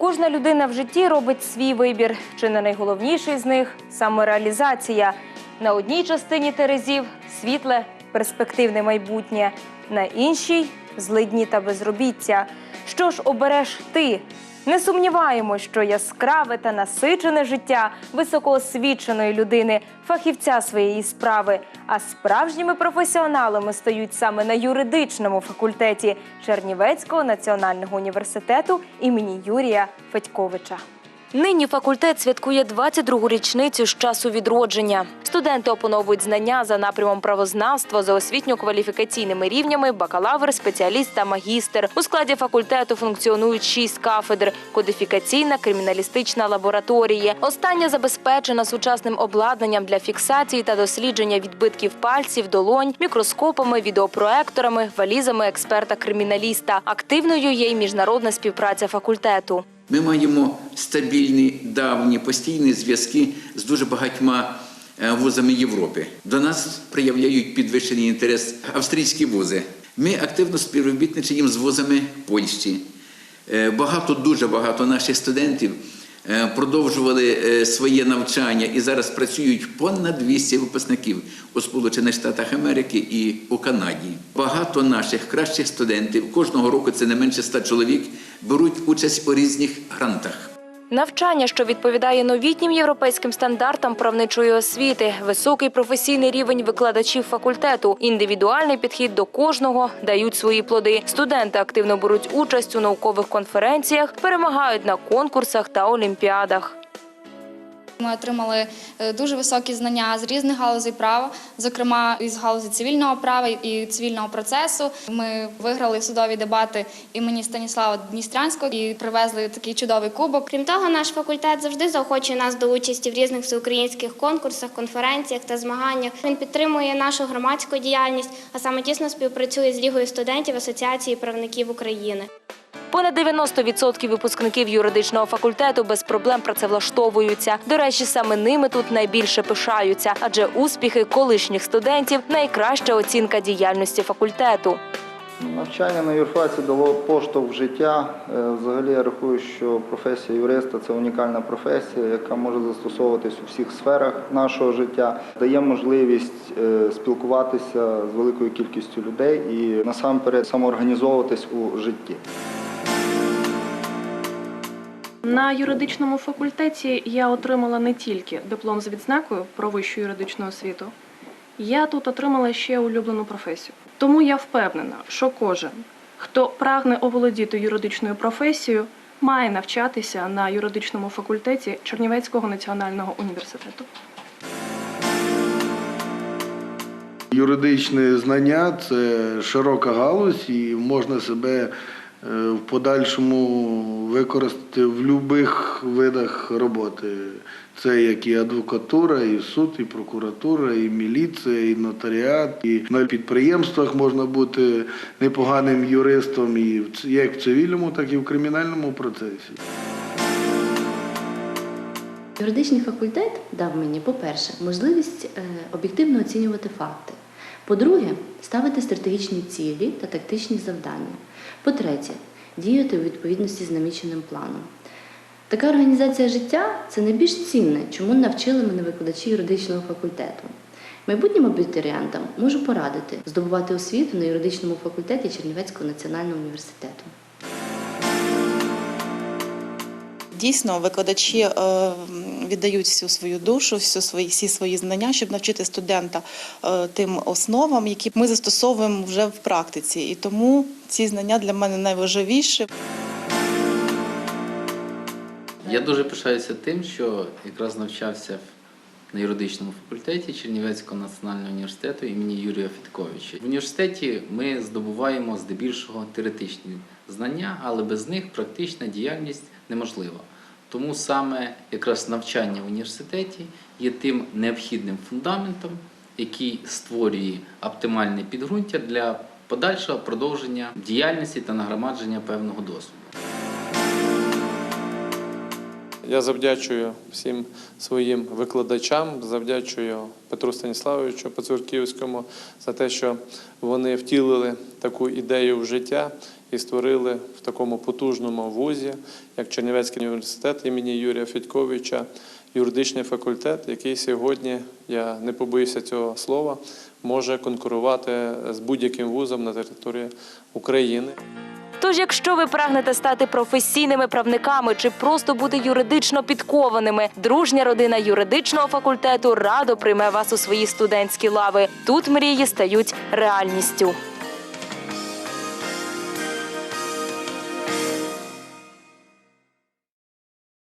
Кожна людина в житті робить свій вибір. Чи не найголовніший з них самореалізація. На одній частині терезів світле, перспективне майбутнє, на іншій злидні та безробіття. Що ж обереш ти? Не сумніваємось, що яскраве та насичене життя високоосвіченої людини, фахівця своєї справи. А справжніми професіоналами стають саме на юридичному факультеті Чернівецького національного університету імені Юрія Федьковича. Нині факультет святкує 22-гу річницю з часу відродження. Студенти опановують знання за напрямом правознавства за освітньо-кваліфікаційними рівнями бакалавр, спеціаліст та магістр. У складі факультету функціонують шість кафедр: кодифікаційна, криміналістична лабораторії. Остання забезпечена сучасним обладнанням для фіксації та дослідження відбитків пальців, долонь, мікроскопами, відеопроекторами, валізами експерта-криміналіста. Активною є й міжнародна співпраця факультету. Ми маємо стабільні, давні, постійні зв'язки з дуже багатьма е, вузами Європи. До нас проявляють підвищений інтерес австрійські вузи. Ми активно співробітничаємо з вузами Польщі. Е, Багато, дуже багато наших студентів продовжували е, своє навчання і зараз працюють понад 200 випускників у Сполучених Штатах Америки і у Канаді. Багато наших кращих студентів кожного року це не менше 100 чоловік беруть участь у різних грантах. Навчання, що відповідає новітнім європейським стандартам правничої освіти, високий професійний рівень викладачів факультету, індивідуальний підхід до кожного дають свої плоди. Студенти активно беруть участь у наукових конференціях, перемагають на конкурсах та олімпіадах. Ми отримали е, дуже високі знання з різних галузей права, зокрема із галузі цивільного права і цивільного процесу. Ми виграли судові дебати імені Станіслава Дністрянського і привезли такий чудовий кубок. Крім того, наш факультет завжди заохочує нас до участі в різних всеукраїнських конкурсах, конференціях та змаганнях. Він підтримує нашу громадську діяльність, а саме тісно співпрацює з Лігою студентів Асоціації правників України. Понад 90% випускників юридичного факультету без проблем працевлаштовуються. До речі, саме ними тут найбільше пишаються, адже успіхи колишніх студентів найкраща оцінка діяльності факультету. Навчання на юрфаці дало поштовх в життя. Е, Взагалі я рахую, що професія юриста це унікальна професія, яка може застосовуватись у всіх сферах нашого життя, дає можливість е, спілкуватися з великою кількістю людей і насамперед самоорганізовуватись у житті. На юридичному факультеті я отримала не тільки диплом з відзнакою про вищу юридичну освіту, я тут отримала ще улюблену професію. Тому я впевнена, що кожен, хто прагне оволодіти юридичною професією, має навчатися на юридичному факультеті Чернівецького національного університету. Юридичне знання це широка галузь, і можна себе в подальшому використати в будь-яких видах роботи. Це як і адвокатура, і суд, і прокуратура, і міліція, і нотаріат. І на підприємствах можна бути непоганим юристом, і як в цивільному, так і в кримінальному процесі. Юридичний факультет дав мені, по-перше, можливість е, об'єктивно оцінювати факти. По-друге, ставити стратегічні цілі та тактичні завдання. По-третє, діяти у відповідності з наміченим планом. Така організація життя це найбільш цінне, чому навчили мене викладачі юридичного факультету. Майбутнім абітурієнтам можу порадити здобувати освіту на юридичному факультеті Чернівецького національного університету. Дійсно, викладачі е, віддають всю свою душу, всю свої, всі свої знання, щоб навчити студента е, тим основам, які ми застосовуємо вже в практиці. І тому ці знання для мене найважливіші. Я дуже пишаюся тим, що якраз навчався на юридичному факультеті Чернівецького національного університету імені Юрія Федьковича. В університеті ми здобуваємо здебільшого теоретичні знання, але без них практична діяльність неможлива. Тому саме якраз навчання в університеті є тим необхідним фундаментом, який створює оптимальне підґрунтя для подальшого продовження діяльності та нагромадження певного досвіду. Я завдячую всім своїм викладачам, завдячую Петру Станіславовичу Пацурківському за те, що вони втілили таку ідею в життя і створили в такому потужному вузі, як Чернівецький університет імені Юрія Федьковича, юридичний факультет, який сьогодні, я не побоюся цього слова, може конкурувати з будь-яким вузом на території України. Тож, якщо ви прагнете стати професійними правниками чи просто бути юридично підкованими, дружня родина юридичного факультету радо прийме вас у свої студентські лави. Тут мрії стають реальністю.